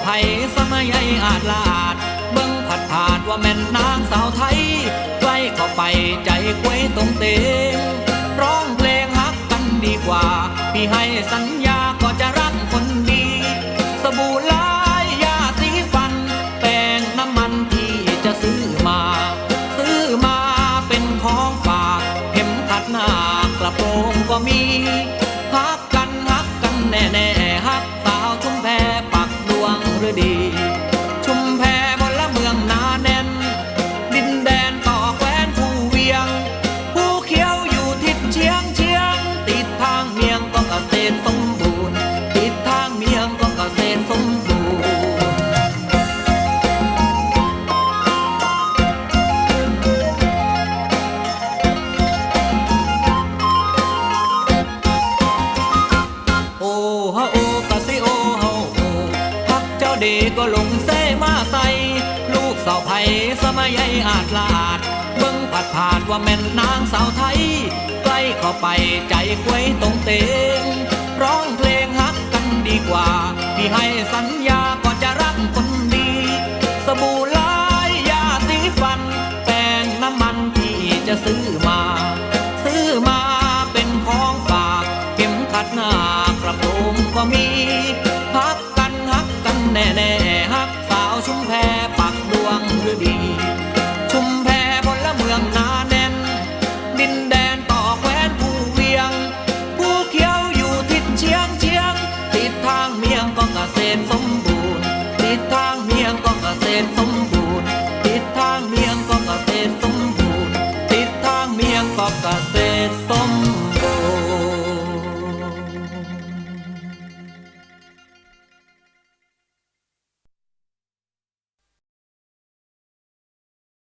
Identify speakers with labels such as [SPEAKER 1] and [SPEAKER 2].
[SPEAKER 1] สาวไทยสมัยใหญ่อาจลาด เบิ่งผัดผาดว่าแม่นนางสาวไทย ใกล้เข้าไปใจควยตรงเตงร้องเพลงฮักกันดีกว่า พี่ให้สัญญาก็จะรักคนดี สบู่ลายยาสีฟัน แป้งน้ำมันที่จะซื้อมา ซื้อมาเป็นของฝาก เข็มขัดหน้ากระโปรงก็มี ด ดก็ลงเซมาใส่ลูกสาวไผ่สมัยใหญ่อาจลาดเบิ่งผัดผาดว่าแม่นนางสาวไทย ใกล้เข้าไปใจควยตรงเตงร้องเพลงฮักกันดีกว่า ที่ให้สัญญาก็จะรักคนดี สบู่ลายยาสีฟัน แป้งน้ำมันที่จะซื้อมา ซื้อมาเป็นของฝาก เข็มขัดหน้ากระโปรงก็มี แน่แน่ฮักสาวชุมแพปักดวงฤดี ชุมแพบนละเมืองนาแน่น ดินแดนต่อแคว้นผู้เวียง ผู้เขียวอยู่ทิศเชียงเชียง ติดทางเมียงก็เกษตรสมบูรณ์ ติดทางเมียงก็เกษตรสมบูรณ์ ติดทางเมียงก็เกษตรสมบูรณ์ ติดทางเมียงก็เกษ